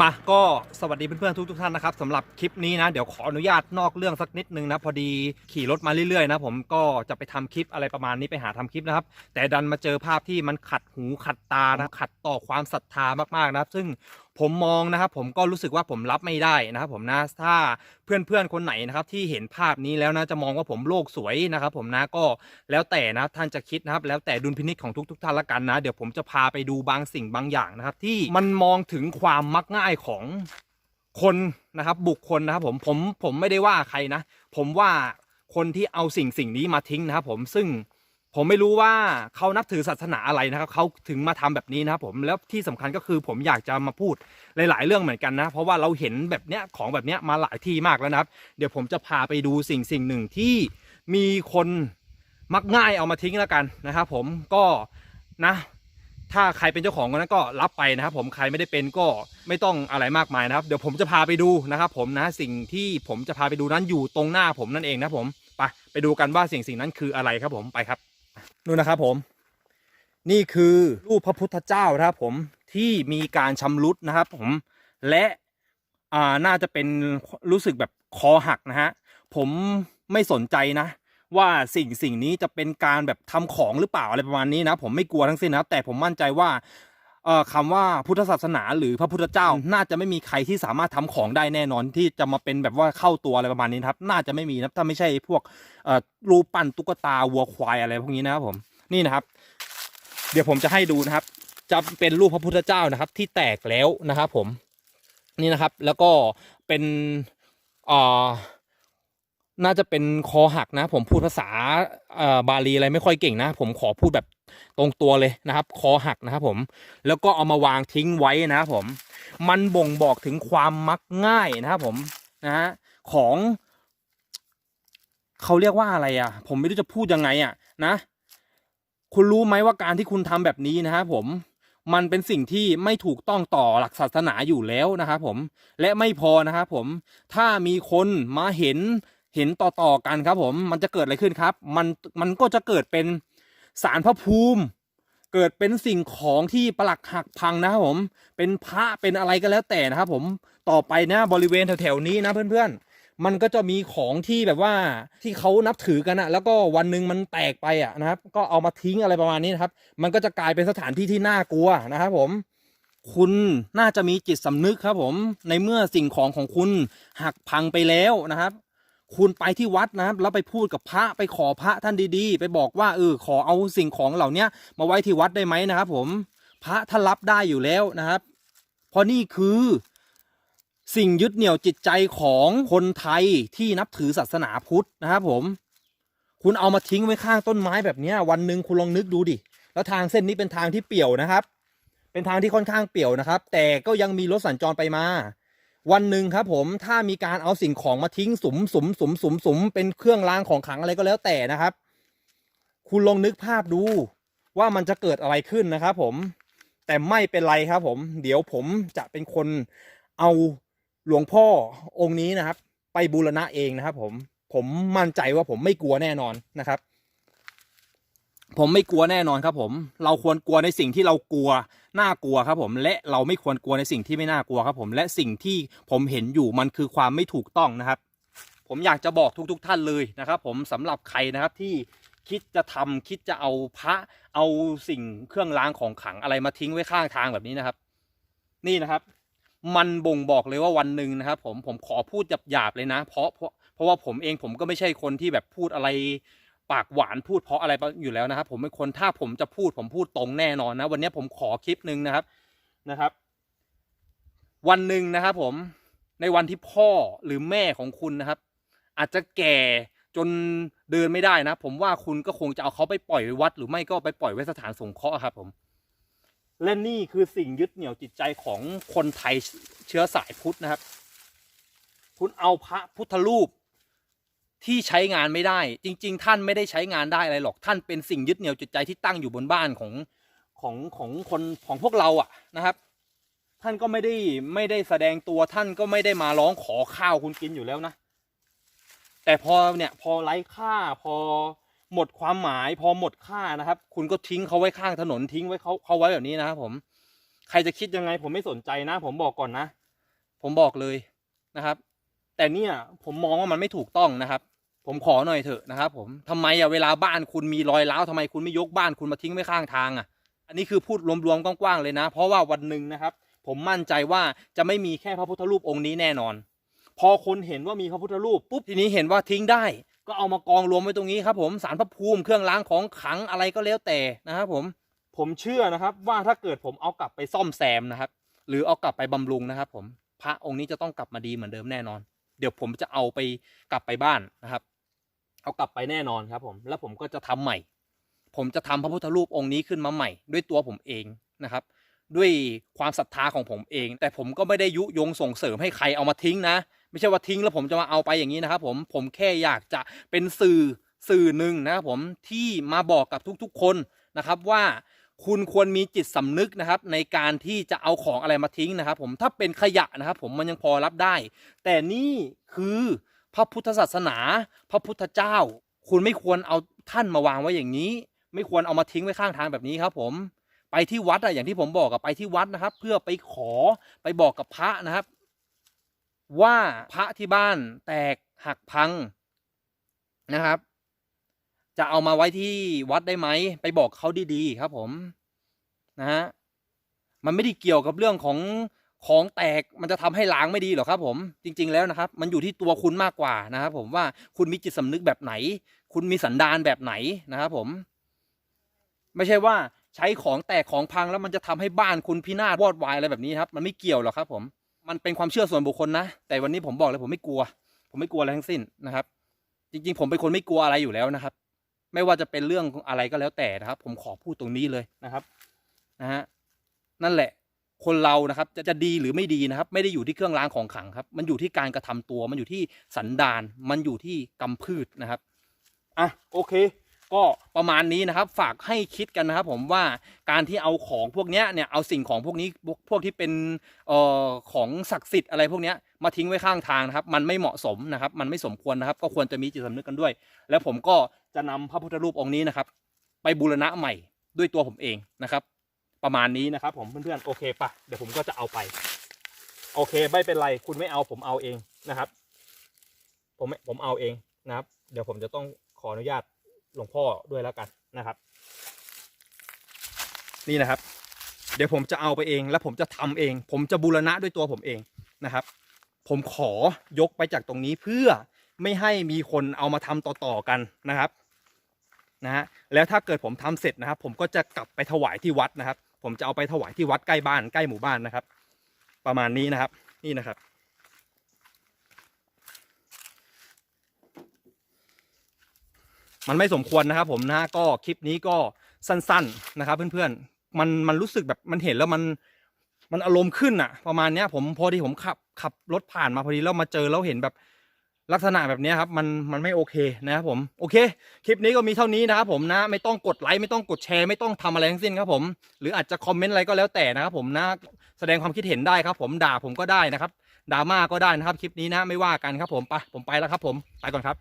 มาก็สวัสดีเพื่อนๆทุกทุกๆท่านนะครับสำหรับคลิปนี้นะ เดี๋ยวขออนุญาตนอกเรื่องสักนิดนึงนะ พอดีขี่รถมาเรื่อยๆนะผมก็จะไปทำคลิปอะไรประมาณนี้ไปหาทำคลิปนะครับ แต่ดันมาเจอภาพที่มันขัดหูขัดตานะขัดต่อความศรัทธามากๆนะครับ ซึ่ง ผมมองนะครับ ผมก็รู้สึกว่าผมรับไม่ได้นะครับ ผมนะถ้าเพื่อนๆคนไหนนะครับที่เห็นภาพนี้แล้วนะจะมองว่าผมโลกสวยนะครับ ผมนะก็แล้วแต่นะท่านจะคิดนะครับ แล้วแต่ดุลพินิจของทุก ๆ ท่านละกันนะ เดี๋ยวผมจะพาไปดูบางสิ่งบางอย่างนะครับ ที่มันมองถึงความมักง่ายของคนนะครับ บุคคลนะครับ ผมผมผมไม่ได้ว่าใครนะ ผมว่าคนที่เอาสิ่งสิ่งนี้มาทิ้งนะครับ ผมซึ่ง ผมไม่รู้ว่าเขานับถือศาสนาอะไรนะครับเขาถึงมาทำแบบนี้นะครับผมแล้วที่สำคัญก็คือผมอยากจะมาพูดหลาย ๆ เรื่องเหมือนกันนะ เพราะว่าเราเห็นแบบเนี้ยของแบบเนี้ยมาหลายที่มากแล้วนะครับ เดี๋ยวผมจะพาไปดูสิ่งสิ่งหนึ่งที่มีคนมักง่ายเอามาทิ้งแล้วกันนะครับผมก็นะถ้าใครเป็นเจ้าของนั้นก็รับไปนะครับผมใครไม่ได้เป็นก็ไม่ต้องอะไรมากมายนะครับ เดี๋ยวผมจะพาไปดูนะครับผมนะสิ่งที่ผมจะพาไปดูนั้นอยู่ตรงหน้าผมนั่นเองนะผมไปไปดูกันว่าสิ่งสิ่งนั้นคืออะไรครับผมไปครับ นู่นนะครับผม นี่คือรูปพระพุทธเจ้านะครับผมที่มีการชำรุดนะครับผมและอ่าน่าจะเป็นรู้สึกแบบคอหักนะฮะผมไม่สนใจนะ ว่าสิ่งสิ่งนี้จะเป็นการแบบทำของหรือเปล่าอะไรประมาณนี้นะ ผมไม่กลัวทั้งสิ้นนะแต่ผมมั่นใจว่า คำว่าพุทธศาสนาหรือพระพุทธเจ้า น่าจะไม่มีใครที่สามารถทำของได้แน่นอน ที่จะมาเป็นแบบว่าเข้าตัวอะไรประมาณนี้นะครับ น่าจะไม่มีนะถ้าไม่ใช่พวกเอ่อรูปปั้นตุ๊กตาวัวควายอะไรพวกนี้นะครับผมนี่นะครับ เดี๋ยวผมจะให้ดูนะครับ จะเป็นรูปพระพุทธเจ้านะครับ ที่แตกแล้วนะครับผมนี่นะครับ แล้วก็เป็นเอ่อน่าจะเป็นคอหักนะ ผมพูดภาษาเอ่อบาลีอะไรไม่ค่อยเก่งนะ ผมขอพูดแบบ ตรงตัวเลยนะครับ คอหักนะครับผม แล้วก็เอามาวางทิ้งไว้นะครับผม มันบ่งบอกถึงความมักง่ายนะครับผมนะฮะของเขาเรียกว่าอะไรอะ ผมไม่รู้จะพูดยังไงอะนะ คุณรู้ไหมว่าการที่คุณทำแบบนี้นะครับผมมันเป็นสิ่งที่ไม่ถูกต้องต่อหลักศาสนาอยู่แล้วนะครับผมและไม่พอนะครับผมถ้ามีคนมาเห็นเห็นต่อๆกันครับผม มันจะเกิดอะไรขึ้นครับ มันมันก็จะเกิดเป็น สารพระภูมิ เกิดเป็นสิ่งของที่ปลักหักพังนะครับผม เป็นพระเป็นอะไรก็แล้วแต่นะครับผมต่อไปนะบริเวณแถวๆนี้นะเพื่อนๆ มันก็จะมีของที่แบบว่าที่เขานับถือกันอะแล้วก็วันหนึ่งมันแตกไปอะนะครับ ก็เอามาทิ้งอะไรประมาณนี้นะครับ มันก็จะกลายเป็นสถานที่ที่น่ากลัวนะครับผมคุณน่าจะมีจิตสำนึกครับผมในเมื่อสิ่งของของคุณหักพังไปแล้วนะครับ คุณไปที่วัดนะครับแล้วไปพูดกับพระไปขอพระท่านดีๆ ไปบอกว่าเออขอเอาสิ่งของเหล่านี้มาไว้ที่วัดได้ไหมนะครับ ผมพระท่านรับได้อยู่แล้วนะครับ เพราะนี่คือสิ่งยึดเหนี่ยวจิตใจของคนไทยที่นับถือศาสนาพุทธนะครับผม คุณเอามาทิ้งไว้ข้างต้นไม้แบบนี้วันหนึ่งคุณลองนึกดูดิ แล้วทางเส้นนี้เป็นทางที่เปี่ยวนะครับ เป็นทางที่ค่อนข้างเปี่ยวนะครับ แต่ก็ยังมีรถสัญจรไปมา วันหนึ่งครับผมถ้ามีการเอาสิ่งของมาทิ้งสุมสุมสุมสุมสุมเป็นเครื่องรางของขลังอะไรก็แล้วแต่นะครับ คุณลองนึกภาพดูว่ามันจะเกิดอะไรขึ้นนะครับผมแต่ไม่เป็นไรครับผม เดี๋ยวผมจะเป็นคนเอาหลวงพ่อองค์นี้นะครับ ไปบูรณะเองนะครับ ผมผมมั่นใจว่าผมไม่กลัวแน่นอนนะครับ ผมไม่กลัวแน่นอนครับ ผม เราควรกลัวในสิ่งที่เรากลัว น่ากลัวครับผมและเราไม่ควรกลัวในสิ่งที่ไม่น่ากลัวครับผมและสิ่งที่ผมเห็นอยู่มันคือความไม่ถูกต้องนะครับ ผมอยากจะบอกทุกๆท่านเลยนะครับ ผมสำหรับใครนะครับที่คิดจะทำคิดจะเอาพระเอาสิ่งเครื่องรางของขลังอะไรมาทิ้งไว้ข้างทางแบบนี้นะครับ นี่นะครับ มันบ่งบอกเลยว่าวันหนึ่งนะครับ ผมผมขอพูดหยาบๆเลยนะ เพราะเพราะเพราะว่าผมเองผมก็ไม่ใช่คนที่แบบพูดอะไร ปากหวานพูดเพราะอะไรอยู่แล้วนะครับ ผมเป็นคนถ้าผมจะพูดผมพูดตรงแน่นอนนะ วันนี้ผมขอคลิปหนึ่งนะครับนะครับ วันหนึ่งนะครับ ผมในวันที่พ่อหรือแม่ของคุณนะครับ อาจจะแก่จนเดินไม่ได้นะ ผมว่าคุณก็คงจะเอาเขาไปปล่อยไว้วัด หรือไม่ก็ไปปล่อยไว้สถานสงเคราะห์ครับ ผมและนี่คือสิ่งยึดเหนี่ยวจิตใจของคนไทยเชื้อสายพุทธนะครับ คุณเอาพระพุทธรูป ที่ใช้งานไม่ได้ จริง ๆ ท่านไม่ได้ใช้งานได้อะไรหรอกท่านเป็นสิ่งยึดเหนี่ยวจิตใจที่ตั้งอยู่บนบ้านของของของคนของพวกเราอะนะครับ ท่านก็ไม่ได้ไม่ได้แสดงตัวท่านก็ไม่ได้มาร้องขอข้าวคุณกินอยู่แล้วนะ แต่พอเนี่ยพอไร้ค่าพอหมดความหมายพอหมดค่านะครับ คุณก็ทิ้งเขาไว้ข้างถนนทิ้งไว้เขาเขาไว้แบบนี้นะครับผม ใครจะคิดยังไงผมไม่สนใจนะ ผมบอกก่อนนะ ผมบอกเลยนะครับ แต่เนี่ยผมมองว่ามันไม่ถูกต้องนะครับ ผมขอหน่อยเถอะนะครับผมทำไมอะเวลาบ้านคุณมีรอยร้าวทำไมคุณไม่ยกบ้านคุณมาทิ้งไว้ข้างทางอะอันนี้คือพูดรวมๆกว้างๆเลยนะ เพราะว่าวันหนึ่งนะครับ ผมมั่นใจว่าจะไม่มีแค่พระพุทธรูปองค์นี้แน่นอน พอคนเห็นว่ามีพระพุทธรูปปุ๊บทีนี้เห็นว่าทิ้งได้ ก็เอามากองรวมไว้ตรงนี้ครับผมสารพระภูมิเครื่องล้างของขังอะไรก็แล้วแต่นะครับผมผมเชื่อนะครับว่าถ้าเกิดผมเอากลับไปซ่อมแซมนะครับ หรือเอากลับไปบำรุงนะครับ ผมพระองค์นี้จะต้องกลับมาดีเหมือนเดิมแน่นอน เดี๋ยวผมจะเอาไปกลับไปบ้านนะครับ เอากลับไปแน่นอนครับผมแล้วผมก็จะทำใหม่ ผมจะทำพระพุทธรูปองค์นี้ขึ้นมาใหม่ ด้วยตัวผมเองนะครับ ด้วยความศรัทธาของผมเอง แต่ผมก็ไม่ได้ยุยงส่งเสริมให้ใครเอามาทิ้งนะ ไม่ใช่ว่าทิ้งแล้วผมจะมาเอาไปอย่างนี้นะครับ ผมผมแค่อยากจะเป็นสื่อสื่อหนึ่งนะครับผมที่มาบอกกับทุกๆ คนนะครับว่าคุณควรมีจิตสำนึกนะครับ ในการที่จะเอาของอะไรมาทิ้งนะครับ ผมถ้าเป็นขยะนะครับ ผมมันยังพอรับได้ แต่นี่คือ พระพุทธศาสนา พระพุทธเจ้า คุณไม่ควรเอาท่านมาวางไว้อย่างนี้ ไม่ควรเอามาทิ้งไว้ข้างทางแบบนี้ครับ ผมไปที่วัดอะอย่างที่ผมบอกกับไปที่วัดนะครับ เพื่อไปขอไปบอกกับพระนะครับ ว่าพระที่บ้านแตกหักพังนะครับ จะเอามาไว้ที่วัดได้ไหมไปบอกเขาดีๆครับ ผมนะฮะมันไม่ได้เกี่ยวกับเรื่องของ ของแตกมันจะทำให้ล้างไม่ดีหรอครับ ผมจริง ๆแล้วนะครับ มันอยู่ที่ตัวคุณมากกว่านะครับ ผมว่าคุณมีจิตสำนึกแบบไหน คุณมีสันดานแบบไหนนะครับ ผม ไม่ใช่ว่าใช้ของแตกของพังแล้วมันจะทำให้บ้านคุณพินาศวอดวายอะไรแบบนี้ครับ มันไม่เกี่ยวหรอกครับ ผม มันเป็นความเชื่อส่วนบุคคลนะแต่วันนี้ผมบอกเลยผมไม่กลัว ผมไม่กลัวอะไรทั้งสิ้นนะครับ จริง ๆ ผมเป็นคนไม่กลัวอะไรอยู่แล้วนะครับ ไม่ว่าจะเป็นเรื่องอะไรก็แล้วแต่นะครับ ผมขอพูดตรงนี้เลยนะครับนะฮะนั่นแหละ คนเรานะครับจะจะดีหรือไม่ดีนะครับ ไม่ได้อยู่ที่เครื่องรางของขลังครับ มันอยู่ที่การกระทำตัว มันอยู่ที่สันดาน มันอยู่ที่กำพืชนะครับอะโอเค ก็ประมาณนี้นะครับ ฝากให้คิดกันนะครับ ผมว่าการที่เอาของพวกเนี้ยเนี่ยเอาสิ่งของพวกนี้พวกพวกที่เป็นเอ่อของศักดิ์สิทธิ์อะไรพวกเนี้ยมาทิ้งไว้ข้างทางนะครับ มันไม่เหมาะสมนะครับ มันไม่สมควรนะครับ ก็ควรจะมีจิตสำนึกกันด้วย แล้วผมก็จะนำพระพุทธรูปองค์นี้นะครับ ไปบูรณะใหม่ด้วยตัวผมเองนะครับ ประมาณนี้นะครับผมเพื่อนๆโอเคปะเดี๋ยวผมก็จะเอาไป โอเคไม่เป็นไรคุณไม่เอาผมเอาเองนะครับ ผมผมเอาเองนะครับ เดี๋ยวผมจะต้องขออนุญาตหลวงพ่อด้วยแล้วกันนะครับ นี่นะครับ เดี๋ยวผมจะเอาไปเอง แล้วผมจะทำเอง ผมจะบูรณะด้วยตัวผมเองนะครับ ผมขอยกไปจากตรงนี้เพื่อไม่ให้มีคนเอามาทำต่อๆกันนะครับนะฮะแล้วถ้าเกิดผมทำเสร็จนะครับ ผมก็จะกลับไปถวายที่วัดนะครับ ผมจะเอาไปถวายที่วัดใกล้บ้านใกล้หมู่บ้านนะครับ ประมาณนี้นะครับ นี่นะครับ มันไม่สมควรนะครับ ผมนะก็คลิปนี้ก็สั้น ๆนะครับ เพื่อนๆมันมันรู้สึกแบบมันเห็นแล้วมันมันอารมณ์ขึ้นอะประมาณเนี้ยผมพอดีผมขับขับรถผ่านมาพอดีแล้วมาเจอแล้วเห็นแบบ ลักษณะแบบนี้ครับมันมันไม่โอเคนะครับผมโอเค คลิปนี้ก็มีเท่านี้นะครับผมนะ ไม่ต้องกดไลค์ไม่ต้องกดแชร์ไม่ต้องทำอะไรทั้งสิ้นครับผม หรืออาจจะคอมเมนต์อะไรก็แล้วแต่นะครับผมนะแสดงความคิดเห็นได้ครับ ผมด่าผมก็ได้นะครับดราม่าก็ได้นะครับคลิปนี้นะไม่ว่ากันครับผมไปผมไปแล้วครับผมไปก่อนครับ